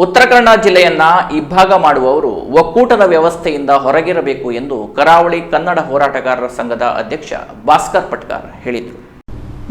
ಉತ್ತರ ಕನ್ನಡ ಜಿಲ್ಲೆಯನ್ನ ಇಬ್ಬಾಗ ಮಾಡುವವರು ಒಕ್ಕೂಟದ ವ್ಯವಸ್ಥೆಯಿಂದ ಹೊರಗಿರಬೇಕು ಎಂದು ಕರಾವಳಿ ಕನ್ನಡ ಹೋರಾಟಗಾರರ ಸಂಘದ ಅಧ್ಯಕ್ಷ ಭಾಸ್ಕರ್ ಪಟ್ಕಾರ್ ಹೇಳಿದರು.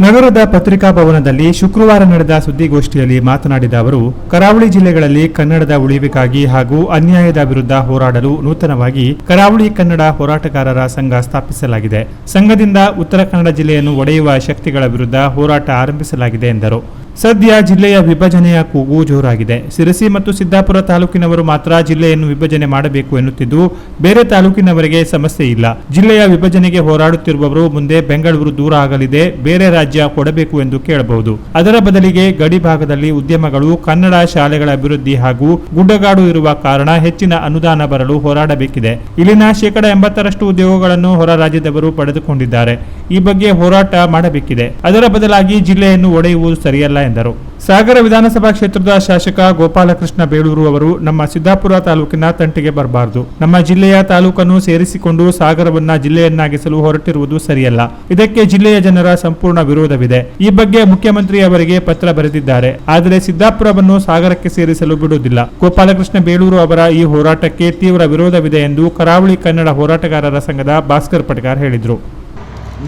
ನಗರದ ಪತ್ರಿಕಾ ಭವನದಲ್ಲಿ ಶುಕ್ರವಾರ ನಡೆದ ಸುದ್ದಿಗೋಷ್ಠಿಯಲ್ಲಿ ಮಾತನಾಡಿದ ಅವರು, ಕರಾವಳಿ ಜಿಲ್ಲೆಗಳಲ್ಲಿ ಕನ್ನಡದ ಉಳಿವಿಗಾಗಿ ಹಾಗೂ ಅನ್ಯಾಯದ ವಿರುದ್ಧ ಹೋರಾಡಲು ನೂತನವಾಗಿ ಕರಾವಳಿ ಕನ್ನಡ ಹೋರಾಟಗಾರರ ಸಂಘ ಸ್ಥಾಪಿಸಲಾಗಿದೆ. ಸಂಘದಿಂದ ಉತ್ತರ ಕನ್ನಡ ಜಿಲ್ಲೆಯನ್ನು ಒಡೆಯುವ ಶಕ್ತಿಗಳ ವಿರುದ್ಧ ಹೋರಾಟ ಆರಂಭಿಸಲಾಗಿದೆ ಎಂದರು. ಸದ್ಯ ಜಿಲ್ಲೆಯ ವಿಭಜನೆಯ ಕೂಗು ಜೋರಾಗಿದೆ. ಸಿರಸಿ ಮತ್ತು ಸಿದ್ದಾಪುರ ತಾಲೂಕಿನವರು ಮಾತ್ರ ಜಿಲ್ಲೆಯನ್ನು ವಿಭಜನೆ ಮಾಡಬೇಕು ಎನ್ನುತ್ತಿದ್ದು, ಬೇರೆ ತಾಲೂಕಿನವರಿಗೆ ಸಮಸ್ಯೆ ಇಲ್ಲ. ಜಿಲ್ಲೆಯ ವಿಭಜನೆಗೆ ಹೋರಾಡುತ್ತಿರುವವರು ಮುಂದೆ ಬೆಂಗಳೂರು ದೂರ ಆಗಲಿದೆ, ಬೇರೆ ರಾಜ್ಯ ಕೊಡಬೇಕು ಎಂದು ಕೇಳಬಹುದು. ಅದರ ಬದಲಿಗೆ ಗಡಿ ಭಾಗದಲ್ಲಿ ಉದ್ಯಮಗಳು ಕನ್ನಡ ಶಾಲೆಗಳ ಅಭಿವೃದ್ಧಿ ಹಾಗೂ ಗುಡ್ಡಗಾಡು ಇರುವ ಕಾರಣ ಹೆಚ್ಚಿನ ಅನುದಾನ ಬರಲು ಹೋರಾಡಬೇಕಿದೆ. ಇಲ್ಲಿನ ಶೇಕಡ ಎಂಬತ್ತರಷ್ಟು ಉದ್ಯೋಗಗಳನ್ನು ಹೊರ ರಾಜ್ಯದವರು ಪಡೆದುಕೊಂಡಿದ್ದಾರೆ. ಈ ಬಗ್ಗೆ ಹೋರಾಟ ಮಾಡಬೇಕಿದೆ. ಅದರ ಬದಲಾಗಿ ಜಿಲ್ಲೆಯನ್ನು ಒಡೆಯುವುದು ಸರಿಯಲ್ಲ ಎಂದರು. ಸಾಗರ ವಿಧಾನಸಭಾ ಕ್ಷೇತ್ರದ ಶಾಸಕ ಗೋಪಾಲಕೃಷ್ಣ ಬೇಳೂರು ಅವರು ನಮ್ಮ ಸಿದ್ದಾಪುರ ತಾಲೂಕಿನ ತಂಟೆಗೆ ಬರಬಾರದು. ನಮ್ಮ ಜಿಲ್ಲೆಯ ತಾಲೂಕನ್ನು ಸೇರಿಸಿಕೊಂಡು ಸಾಗರವನ್ನ ಜಿಲ್ಲೆಯನ್ನಾಗಿಸಲು ಹೊರಟಿರುವುದು ಸರಿಯಲ್ಲ. ಇದಕ್ಕೆ ಜಿಲ್ಲೆಯ ಜನರ ಸಂಪೂರ್ಣ ವಿರೋಧವಿದೆ. ಈ ಬಗ್ಗೆ ಮುಖ್ಯಮಂತ್ರಿ ಅವರಿಗೆ ಪತ್ರ ಬರೆದಿದ್ದಾರೆ. ಆದರೆ ಸಿದ್ದಾಪುರವನ್ನು ಸಾಗರಕ್ಕೆ ಸೇರಿಸಲು ಬಿಡುವುದಿಲ್ಲ. ಗೋಪಾಲಕೃಷ್ಣ ಬೇಳೂರು ಅವರ ಈ ಹೋರಾಟಕ್ಕೆ ತೀವ್ರ ವಿರೋಧವಿದೆ ಎಂದು ಕರಾವಳಿ ಕನ್ನಡ ಹೋರಾಟಗಾರರ ಸಂಘದ ಭಾಸ್ಕರ್ ಪಟ್ಕಾರ್ ಹೇಳಿದರು.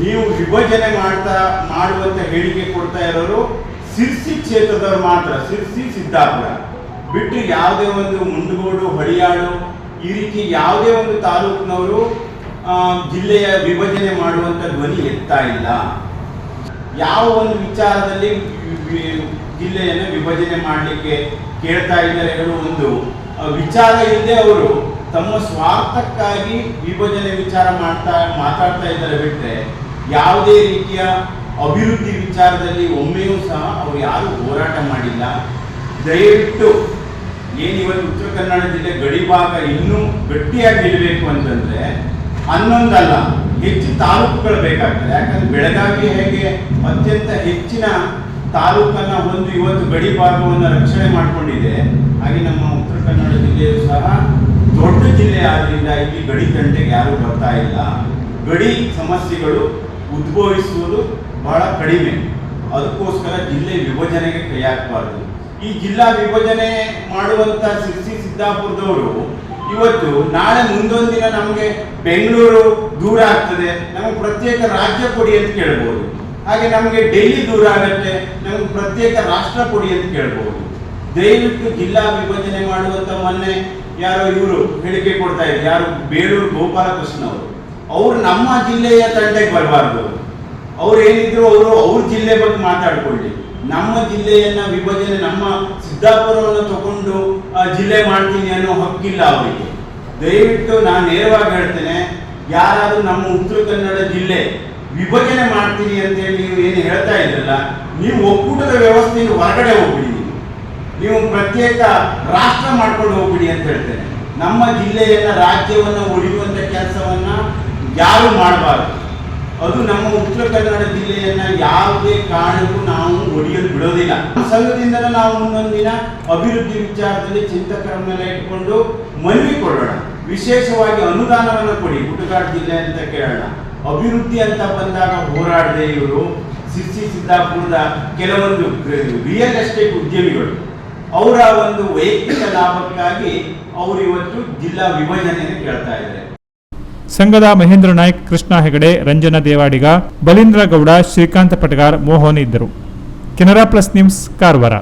ನೀವು ವಿಭಜನೆ ಮಾಡ್ತಾ, ಮಾಡುವಂತ ಹೇಳಿಕೆ ಕೊಡ್ತಾ ಇರೋರು ಸಿರ್ಸಿ ಕ್ಷೇತ್ರದವರು ಮಾತ್ರ, ಸಿರ್ಸಿ ಸಿದ್ದಾಪುರ. ಬಿಟ್ಟು ಯಾವುದೇ ಒಂದು ಮುಂಡಗೋಡು, ಹಳಿಯಾಳು ಈ ರೀತಿ ಯಾವುದೇ ಒಂದು ತಾಲೂಕಿನವರು ಜಿಲ್ಲೆಯ ವಿಭಜನೆ ಮಾಡುವಂತ ಧ್ವನಿ ಎತ್ತಾ ಇಲ್ಲ. ಯಾವ ಒಂದು ವಿಚಾರದಲ್ಲಿ ಜಿಲ್ಲೆಯನ್ನು ವಿಭಜನೆ ಮಾಡಲಿಕ್ಕೆ ಕೇಳ್ತಾ ಇದ್ದಾರೆ ಹೇಳುವ ಒಂದು ವಿಚಾರ ಇಲ್ಲದೆ ಅವರು ತಮ್ಮ ಸ್ವಾರ್ಥಕ್ಕಾಗಿ ವಿಭಜನೆ ವಿಚಾರ ಮಾಡ್ತಾ, ಮಾತಾಡ್ತಾ ಇದ್ದಾರೆ ಬಿಟ್ಟರೆ ಯಾವುದೇ ರೀತಿಯ ಅಭಿವೃದ್ಧಿ ವಿಚಾರದಲ್ಲಿ ಒಮ್ಮೆಯೂ ಸಹ ಅವರು ಯಾರು ಹೋರಾಟ ಮಾಡಿಲ್ಲ. ದಯವಿಟ್ಟು ಏನಿವತ್ತು ಉತ್ತರ ಕನ್ನಡ ಜಿಲ್ಲೆ ಗಡಿ ಭಾಗ ಇನ್ನೂ ಗಟ್ಟಿಯಾಗಿ ಇರಬೇಕು ಅಂತಂದ್ರೆ ಹನ್ನೊಂದಲ್ಲ, ಹೆಚ್ಚು ತಾಲೂಕುಗಳು ಬೇಕಾಗ್ತದೆ. ಯಾಕಂದ್ರೆ ಬೆಳಗಾವಿ ಹೇಗೆ ಅತ್ಯಂತ ಹೆಚ್ಚಿನ ತಾಲೂಕನ್ನ ಒಂದು ಇವತ್ತು ಗಡಿ ಭಾಗವನ್ನು ರಕ್ಷಣೆ ಮಾಡಿಕೊಂಡಿದೆ. ಹಾಗೆ ನಮ್ಮ ಉತ್ತರ ಕನ್ನಡ ಜಿಲ್ಲೆಯು ಸಹ ದೊಡ್ಡ ಜಿಲ್ಲೆ ಆದ್ರಿಂದ ಇಲ್ಲಿ ಗಡಿ ತಂಟೆಗೆ ಯಾರು ಬರ್ತಾ ಇಲ್ಲ. ಗಡಿ ಸಮಸ್ಯೆಗಳು ಉದ್ಭವಿಸುವುದು ಬಹಳ ಕಡಿಮೆ. ಅದಕ್ಕೋಸ್ಕರ ಜಿಲ್ಲೆ ವಿಭಜನೆಗೆ ಕೈ ಹಾಕಬಾರ್ದು. ಈ ಜಿಲ್ಲಾ ವಿಭಜನೆ ಮಾಡುವಂತ ಸಿರ್ಸಿ ಸಿದ್ದಾಪುರದವರು ಇವತ್ತು ನಾಳೆ ಮುಂದೊಂದು ದಿನ ನಮಗೆ ಬೆಂಗಳೂರು ದೂರ ಆಗ್ತದೆ. ನಮಗೆ ಪ್ರತ್ಯೇಕ ರಾಜ್ಯ ಕೊಡಿ ಅಂತ ಕೇಳ್ಬೋದು. ಹಾಗೆ ನಮಗೆ ಡೆಲ್ಲಿ ದೂರ ಆಗತ್ತೆ. ನಮಗೆ ಪ್ರತ್ಯೇಕ ರಾಷ್ಟ್ರ ಕೊಡಿ ಅಂತ ಕೇಳ್ಬೋದು. ದಯವಿಟ್ಟು ಜಿಲ್ಲಾ ವಿಭಜನೆ ಮಾಡುವಂತ ಮೊನ್ನೆ ಯಾರೋ ಇವರು ಹೇಳಿಕೆ ಕೊಡ್ತಾ ಇದ್ರು. ಯಾರು ಬೇಲೂರು ಗೋಪಾಲಕೃಷ್ಣ ಅವರು ಅವ್ರು ನಮ್ಮ ಜಿಲ್ಲೆಯ ತಂಡಕ್ಕೆ ಬರಬಾರ್ದು. ಅವ್ರು ಏನಿದ್ರು ಅವರು ಅವ್ರ ಜಿಲ್ಲೆ ಬಗ್ಗೆ ಮಾತಾಡ್ಕೊಳ್ಳಿ. ನಮ್ಮ ಜಿಲ್ಲೆಯನ್ನ ವಿಭಜನೆ, ನಮ್ಮ ಸಿದ್ದಾಪುರವನ್ನು ತಗೊಂಡು ಜಿಲ್ಲೆ ಮಾಡ್ತೀನಿ ಅನ್ನೋ ಹಕ್ಕಿಲ್ಲ ಅವರಿಗೆ. ದಯವಿಟ್ಟು ನಾನು ನೇರವಾಗಿ ಹೇಳ್ತೇನೆ, ಯಾರಾದರೂ ನಮ್ಮ ಉತ್ತರ ಕನ್ನಡ ಜಿಲ್ಲೆ ವಿಭಜನೆ ಮಾಡ್ತೀನಿ ಅಂತ ಹೇಳಿ ನೀವು ಏನು ಹೇಳ್ತಾ ಇದ್ರಲ್ಲ, ನೀವು ಒಕ್ಕೂಟದ ವ್ಯವಸ್ಥೆಯಿಂದ ಹೊರಗಡೆ ಹೋಗ್ಬಿಡಿ. ನೀವು ಪ್ರತ್ಯೇಕ ರಾಷ್ಟ್ರ ಮಾಡ್ಕೊಂಡು ಹೋಗ್ಬಿಡಿ ಅಂತ ಹೇಳ್ತೇನೆ. ನಮ್ಮ ಜಿಲ್ಲೆಯನ್ನ, ರಾಜ್ಯವನ್ನ ಉಳಿಯುವಂತ ಕೆಲಸವನ್ನ ಯಾರು ಮಾಡಬಾರ್ದು. ಅದು ನಮ್ಮ ಉತ್ತರ ಕನ್ನಡ ಜಿಲ್ಲೆಯನ್ನ ಯಾವುದೇ ಕಾರಣಕ್ಕೂ ನಾವು ಒಡೆಯಲು ಬಿಡೋದಿಲ್ಲ. ಸಂಘದಿಂದ ನಾವು ಮುಂದೊಂದು ದಿನ ಅಭಿವೃದ್ಧಿ ವಿಚಾರದಲ್ಲಿ ಚಿಂತಕರ ಮೇಲೆ ಇಟ್ಕೊಂಡು ಮನವಿ ಕೊಡೋಣ. ವಿಶೇಷವಾಗಿ ಅನುದಾನವನ್ನು ಕೊಡಿ ಗುಡ್ಡಗಾಡು ಜಿಲ್ಲೆ ಅಂತ ಕೇಳೋಣ. ಅಭಿವೃದ್ಧಿ ಅಂತ ಬಂದಾಗ ಹೋರಾಡದೆ ಇವರು. ಸಿರ್ಸಿ ಸಿದ್ದಾಪುರದ ಕೆಲವೊಂದು ರಿಯಲ್ ಎಸ್ಟೇಟ್ ಉದ್ಯಮಿಗಳು. ಅವರ ಒಂದು ವೈಯಕ್ತಿಕ ಲಾಭಕ್ಕಾಗಿ ಅವರು ಇವತ್ತು ಜಿಲ್ಲಾ ವಿಭಜನೆಯನ್ನು ಕೇಳ್ತಾ ಇದ್ದಾರೆ. ಸಂಘದ ಮಹೇಂದ್ರ ನಾಯ್ಕ್ ಕೃಷ್ಣ ಹೆಗಡೆ, ರಂಜನ ದೇವಾಡಿಗ, ಬಲೀಂದ್ರ ಗೌಡ, ಶ್ರೀಕಾಂತ ಪಟಗಾರ್ ಮೋಹನ್ ಇದ್ದರು. Canara plus news, Karwar.